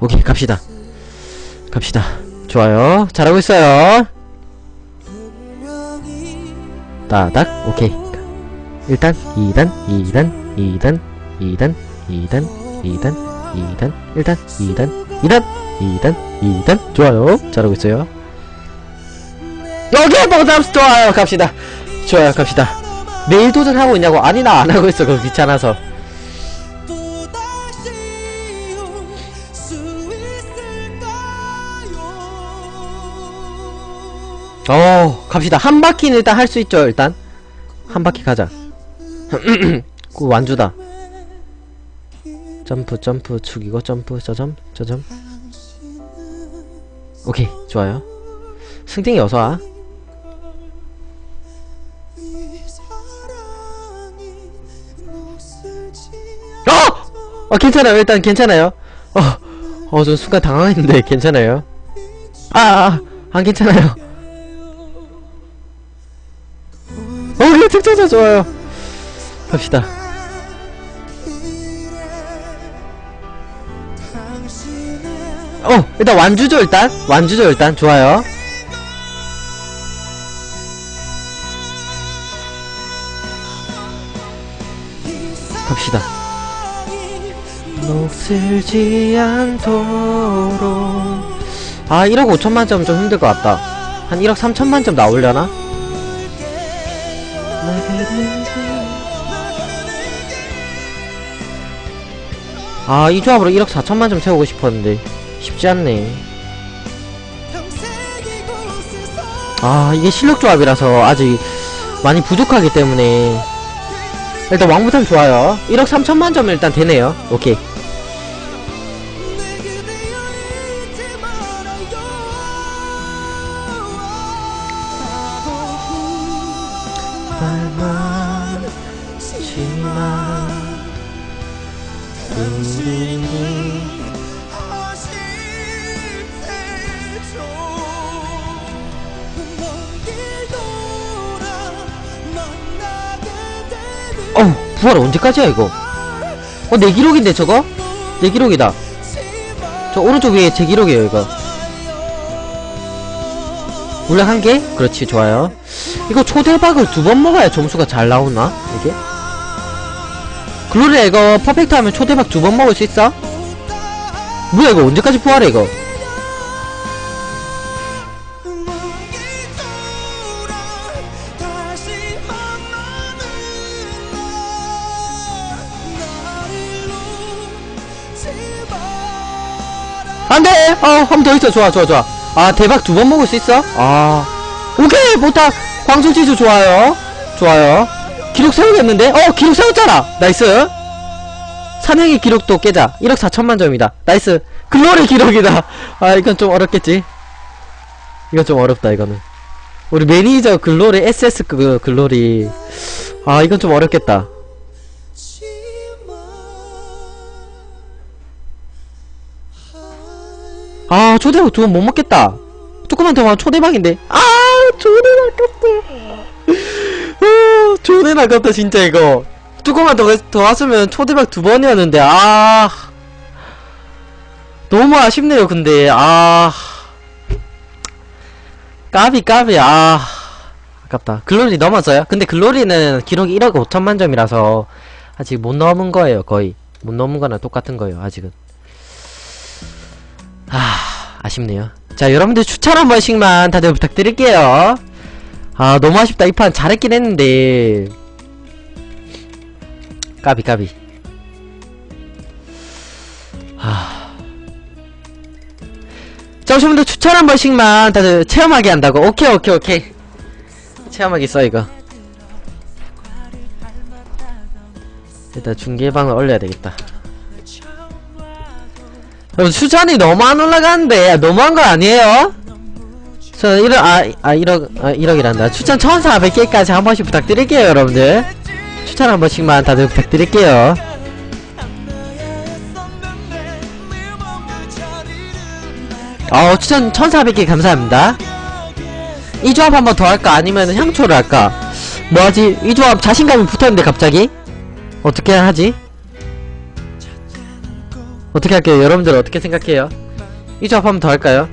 오케이 갑시다. 갑시다. 좋아요. 잘하고 있어요. 따닥. 오케이. 일단 2단 2단 2단 2단 2단 2단 2단. 1단 2단 2단 2단 2단. 좋아요. 잘하고 있어요. 여기 버잡스 좋아요. 갑시다. 좋아요. 갑시다. 매일 도전하고 있냐고. 아니 나 안 하고 있어. 그거 귀찮아서 어 갑시다. 한 바퀴는 일단 할 수 있죠 일단. 한 바퀴 가자. 그 완주다. 점프 점프 죽이고 점프 저점 저점. 오케이 좋아요. 승ting이 어서와. 어! 어 괜찮아요. 일단 괜찮아요. 어어저 순간 당황했는데 괜찮아요. 아안 아, 안 괜찮아요 어 이거 특전사 좋아요. 갑시다. 어 일단 완주죠 일단? 완주죠 일단? 좋아요. 갑시다. 녹슬지 않도록. 아 1억 5천만 점 좀 힘들 것 같다. 한 1억 3천만 점 나오려나? 아, 이 조합으로 1억 4천만 점 채우고 싶었는데 쉽지 않네. 아, 이게 실력 조합이라서 아직 많이 부족하기 때문에 일단 왕부탄 좋아요. 1억 3천만 점 일단 되네요. 오케이. 지만 어우 부활 언제까지야 이거? 어 내 기록인데 저거? 내 기록이다. 저 오른쪽 위에 제 기록이에요 이거 물약 한 개? 그렇지 좋아요 이거 초대박을 두 번 먹어야 점수가 잘 나오나? 이게? 글로리아 이거 퍼펙트 하면 초대박 두 번 먹을 수 있어? 뭐야 이거 언제까지 부활해 이거 안돼! 어, 한 번 더 있어. 좋아, 좋아, 좋아. 아, 대박 두 번 먹을 수 있어? 아. 오케이! 보타! 광sul지수 좋아요. 좋아요. 기록 세우겠는데? 어, 기록 세웠잖아! 나이스! 사냥의 기록도 깨자. 1억 4천만 점이다. 나이스. 글로리 기록이다. 아, 이건 좀 어렵겠지? 이건 좀 어렵다, 이거는. 우리 매니저 글로리, SS 그 글로리. 아, 이건 좀 어렵겠다. 아 초대박 두 번 못 먹겠다. 조금만 더 하면 초대박인데. 아 조대박 아깝다. 아 조대 아깝다 진짜 이거. 조금만 더, 더 왔으면 초대박 두 번이었는데 아. 너무 아쉽네요 근데. 아. 까비 까비 아. 아깝다. 글로리 넘었어요? 근데 글로리는 기록이 1억 5천만 점이라서 아직 못 넘은 거예요 거의. 못 넘은 거나 똑같은 거예요 아직은 아, 아쉽네요. 자, 여러분들 추천 한 번씩만 다들 부탁드릴게요. 아, 너무 아쉽다. 이 판 잘했긴 했는데. 까비, 까비. 아. 자, 여러분들 추천 한 번씩만 다들 체험하게 한다고. 오케이, 오케이, 오케이. 체험하기 써, 이거. 일단 중계방을 올려야 되겠다. 여러분 수잔이 너무 안 올라가는데 너무한 거 아니에요? 저 1억 아, 아 1억 아 1억이란다. 추천 1400개까지 한 번씩 부탁드릴게요 여러분들. 추천 한 번씩만 다들 부탁드릴게요. 어 추천 1400개 감사합니다. 이 조합 한 번 더 할까? 아니면 향초를 할까? 뭐하지? 이 조합 자신감이 붙었는데 갑자기? 어떻게 하지 어떻게 할게요? 여러분들 어떻게 생각해요? 이 조합 한번 더 할까요?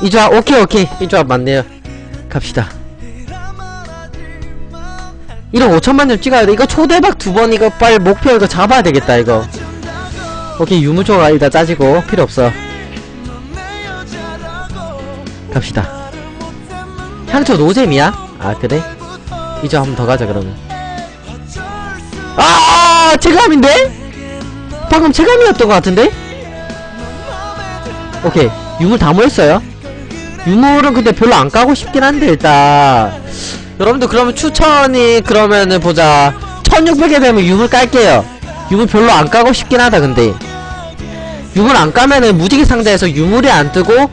이 조합 오케이 오케이 이 조합 맞네요 갑시다 1억 5천만 점 찍어야 돼 이거 초대박 두 번 이거 빨리 목표 이거 잡아야 되겠다 이거 오케이 유무초가 일단 짜지고 필요 없어 갑시다 향초 노잼이야? 아 그래? 이제 한번 더 가자 그러면 아 체감인데? 방금 체감이었던 것 같은데? 오케이. 유물 다 모였어요. 유물은 근데 별로 안 까고 싶긴 한데 일단. 여러분들 그러면 추천이 그러면은 보자. 1600에 되면 유물 깔게요. 유물 별로 안 까고 싶긴 하다 근데. 유물 안 까면은 무지개 상자에서 유물이 안 뜨고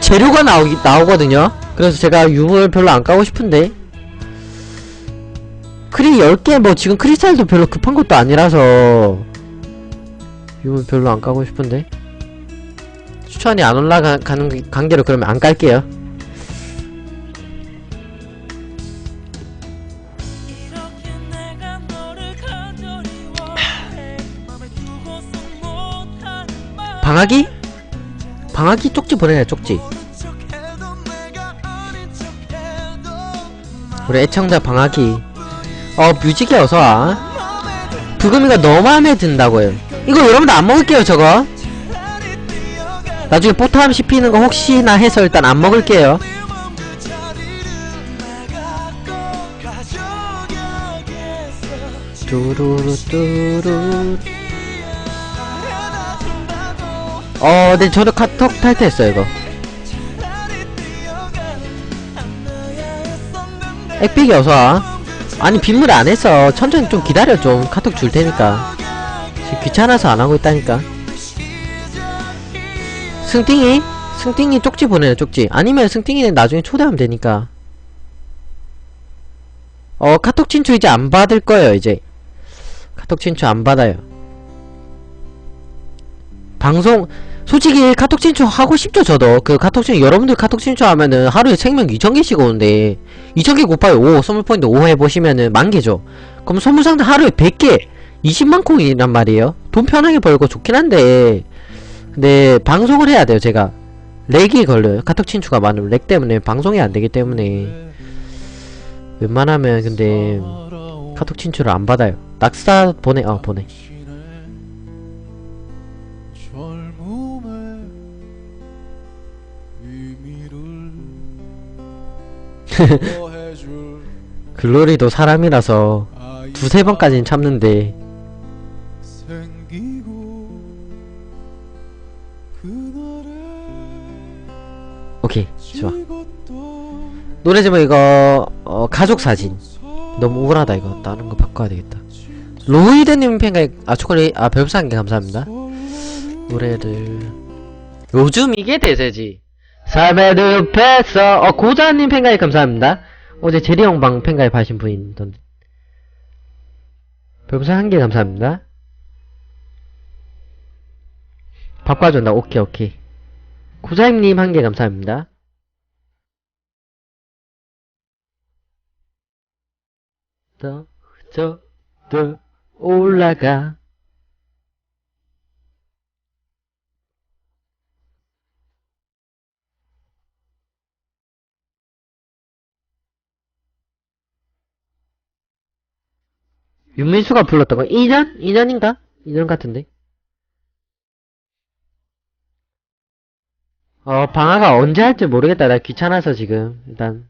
재료가 나오기, 나오거든요. 그래서 제가 유물 별로 안 까고 싶은데 크리 10개 뭐 지금 크리스탈도 별로 급한 것도 아니라서 유물 별로 안 까고 싶은데. 추천이 안 올라가는 관계로 그러면 안 깔게요. 방학이? 방학이 쪽지 보내네 쪽지. 우리 애청자 방학이 어 뮤직에 어서와 부금이가 너무 마음에 든다고요 이거 여러분들 안 먹을게요 저거 나중에 포탐 씹히는 거 혹시나 해서 일단 안 먹을게요 뚜루루 뚜루 어, 네, 저도 카톡 탈퇴했어요, 이거. 액빅이 어서와. 아니, 빗물 안 했어. 천천히 좀 기다려, 좀. 카톡 줄 테니까. 지금 귀찮아서 안 하고 있다니까. 승띵이? 승띵이 쪽지 보내요, 쪽지. 아니면 승띵이는 나중에 초대하면 되니까. 어, 카톡 친추 이제 안 받을 거예요, 이제. 카톡 친추 안 받아요. 방송, 솔직히 카톡 친추 하고 싶죠, 저도. 그 카톡 친추, 여러분들 카톡 친추 하면은 하루에 생명 2,000개씩 오는데, 2,000개 곱하기 5, 선물포인트 5 해보시면은 만개죠. 그럼 선물상자 하루에 100개, 20만 콩이란 말이에요. 돈 편하게 벌고 좋긴 한데, 근데 방송을 해야 돼요, 제가. 렉이 걸려요. 카톡 친추가 많으면 렉 때문에 방송이 안 되기 때문에. 웬만하면 근데, 카톡 친추를 안 받아요. 낙사 보내, 어, 보내. 젊음의 의미를 글로리도 사람이라서 두세 번까지는 참는데, 오케이, 좋아. 노래 제목 이거, 어, 가족 사진. 너무 우울하다, 이거. 다른 거 바꿔야 되겠다. 로이드님 팬가입, 아, 초콜릿, 아, 한개 감사합니다. 노래를. 요즘 이게 대세지. 삶의 늪에서 어 고자님 팬가입 감사합니다. 어제 제리형방 팬가입 하신 분이던데 별풍선 한 개 감사합니다. 바꿔준다. 오케이 오케이. 고자임님 한 개 감사합니다. 더, 저, 더, 올라가 윤민수가 불렀던 거. 2년? 2년인가? 2년 같은데. 어 방아가 언제 할지 모르겠다. 나 귀찮아서 지금. 일단.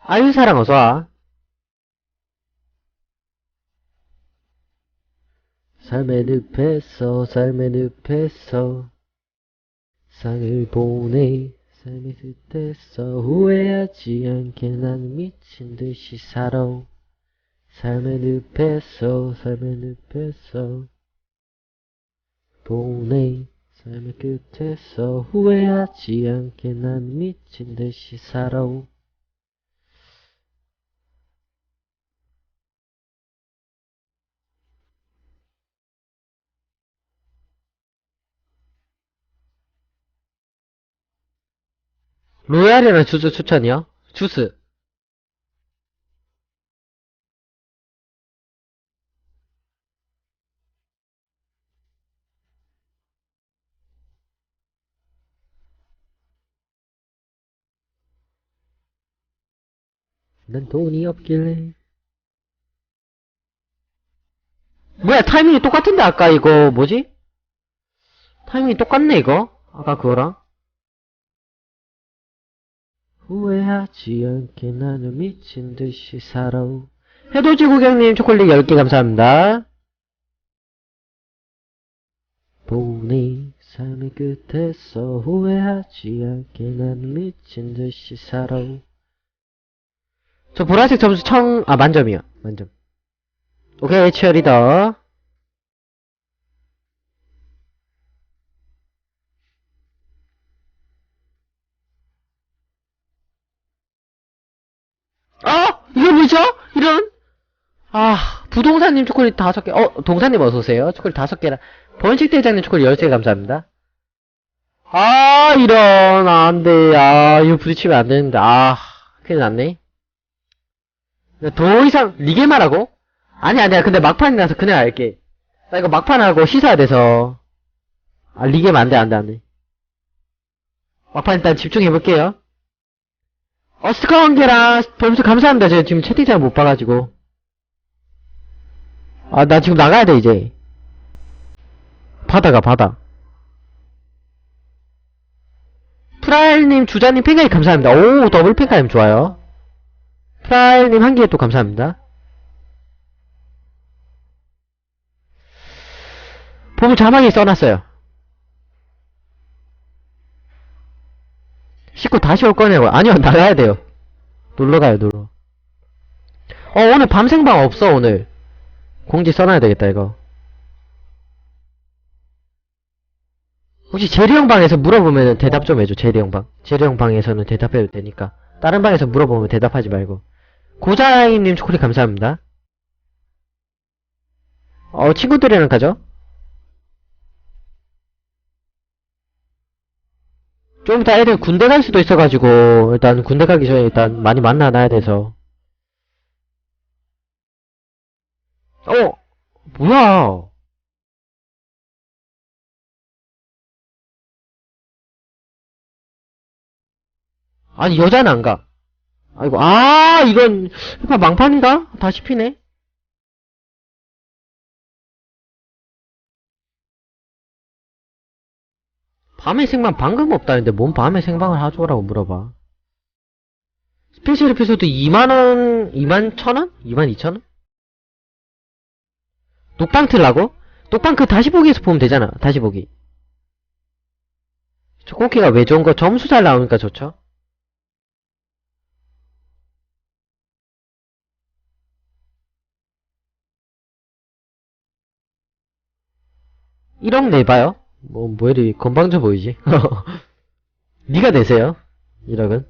아유사랑 어서와. 삶의 늪에서 삶의 늪에서 상을 보내 삶의 끝에서 후회하지 않게 난 미친 듯이 살아. 삶의 늪에서 삶의 늪에서 보내 삶의 끝에서 후회하지 않게 난 미친 듯이 살아 로얄이랑 주스 추천이요? 주스. 난 돈이 없길래. 뭐야, 타이밍이 똑같은데, 아까 이거, 뭐지? 타이밍이 똑같네, 이거? 아까 그거랑. 후회하지 않게 나는 미친 듯이 살아. 해돋이 구경님 초콜릿 10개 감사합니다. 보니 삶의 끝에서 후회하지 않게 나는 미친 듯이 살아. 저 보라색 점수 청, 아, 만점이요. 만점. 오케이, 치어리더. 뭐죠? 이런? 아, 부동산님 초콜릿 다섯 개. 어, 동산님 어서오세요. 초콜릿 다섯 개라. 번식 대장님 초콜릿 열세 감사합니다. 아, 이런. 아, 안 돼. 아, 이거 부딪히면 안 되는데. 아, 큰일 났네. 더 이상, 리게만 하고? 아니, 아니야. 근데 막판이라서 그냥 할게. 나 이거 막판하고 씻어야 돼서. 아, 리게만 안 돼, 안 돼, 안 돼. 막판 일단 집중해볼게요. 어, 한 개랑 점수 감사합니다. 제가 지금 채팅창 못 봐가지고. 아, 나 지금 나가야 돼, 이제. 바다가, 바다. 프라일님, 주자님, 팬가입 감사합니다. 오, 더블 팬가입 좋아요. 프라일님 한 개 또 감사합니다. 보물 자막에 써놨어요. 씻고 다시 올 거냐고. 아니요, 나가야 돼요. 놀러 가요, 놀러. 어, 오늘 밤생방 없어, 오늘. 공지 써놔야 되겠다, 이거. 혹시 제리 형 방에서 물어보면 대답 좀 해줘, 제리 형 방. 제리 형 방에서는 대답해도 되니까. 다른 방에서 물어보면 대답하지 말고. 고자이님 초콜릿 감사합니다. 어, 친구들이랑 가죠? 좀 이따 애들 군대 갈 수도 있어가지고, 일단 군대 가기 전에 일단 많이 만나놔야 돼서. 어! 뭐야! 아니, 여자는 안 가. 아이고, 아, 이건, 망판인가? 다시 피네? 밤에 생방 방금 없다는데 뭔 밤에 생방을 하죠라고 물어봐. 스페셜 에피소드 2만원, 2만 1천원? 2만 2천원? 녹방 틀라고? 녹방 그 다시 보기에서 보면 되잖아. 다시 보기. 저 꽃게가 왜 좋은 거? 점수 잘 나오니까 좋죠? (1억) 내봐요? 뭐, 뭐 이리 건방져 보이지? 니가 내세요. 1억은.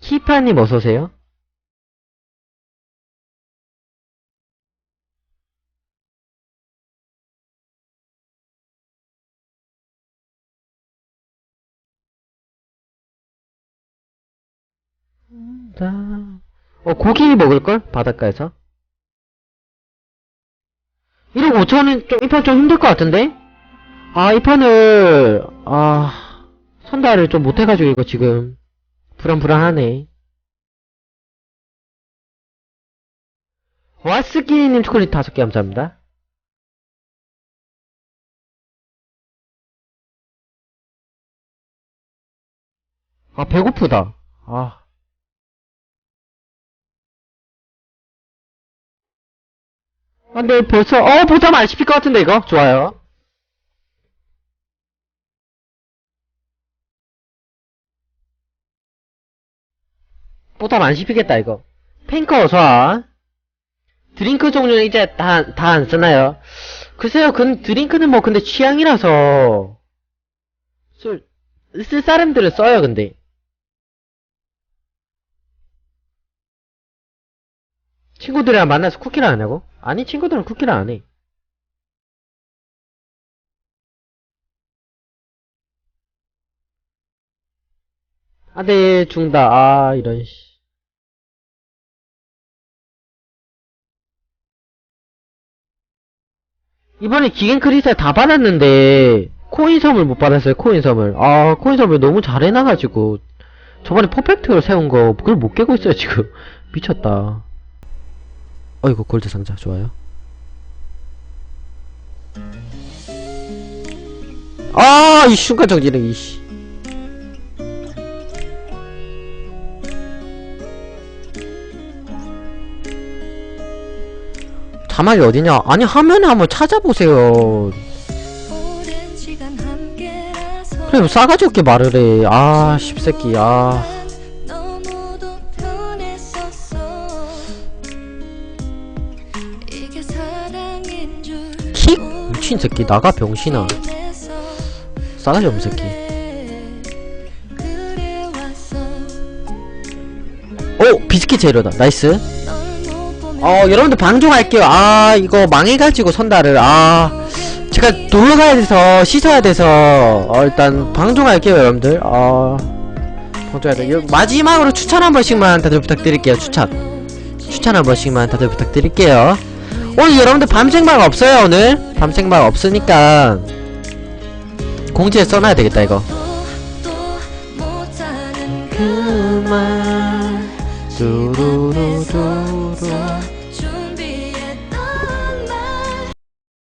키파님 어서오세요. 어, 고기 먹을걸? 바닷가에서. 1억 5천은 좀, 이 판 좀 힘들 것 같은데? 아, 이 판을, 아, 선달을 좀 못해가지고, 이거 지금. 불안불안하네. 와스키님 초콜릿 다섯 개 감사합니다. 아, 배고프다. 아. 근데 벌써, 어, 보쌈 안 씹힐 것 같은데, 이거? 좋아요. 보쌈 안 씹히겠다, 이거. 탱커 어서와. 드링크 종류는 이제 다, 다 안 쓰나요? 글쎄요, 그, 드링크는 뭐, 근데 취향이라서. 쓸, 쓸 사람들은 써요, 근데. 친구들이랑 만나서 쿠키를 안 하고? 아니, 친구들은 쿠키를 안 해. 아네 중다. 아 이런 씨. 이번에 기겐 크리스탈 다 받았는데 코인 섬을 못 받았어요 코인 섬을. 아 코인 섬을 너무 잘 해놔가지고. 저번에 퍼펙트를 세운 거 그걸 못 깨고 있어요 지금. 미쳤다 어이구 골드 상자. 좋아요. 아 이 순간 정지능 이씨. 자막이 어디냐? 아니 화면에 한번 찾아보세요. 함께라서 그래 싸가지 없게 말을 해아 십새끼. 아 미친 새끼 나가 병신아. 싸가지 없는 새끼. 오 비스킷 재료다. 나이스. 어 여러분들 방종할게요. 아 이거 망해가지고 선다를. 아 제가 놀러가야 돼서 씻어야 돼서. 어 일단 방종할게요 여러분들. 어 방종해야 돼. 요- 마지막으로 추천 한 번씩만 다들 부탁드릴게요 추천. 추천 한 번씩만 다들 부탁드릴게요 오늘 여러분들 밤생방 없어요 오늘? 밤생방 없으니까. 공지에 써놔야 되겠다 이거. 두루루두루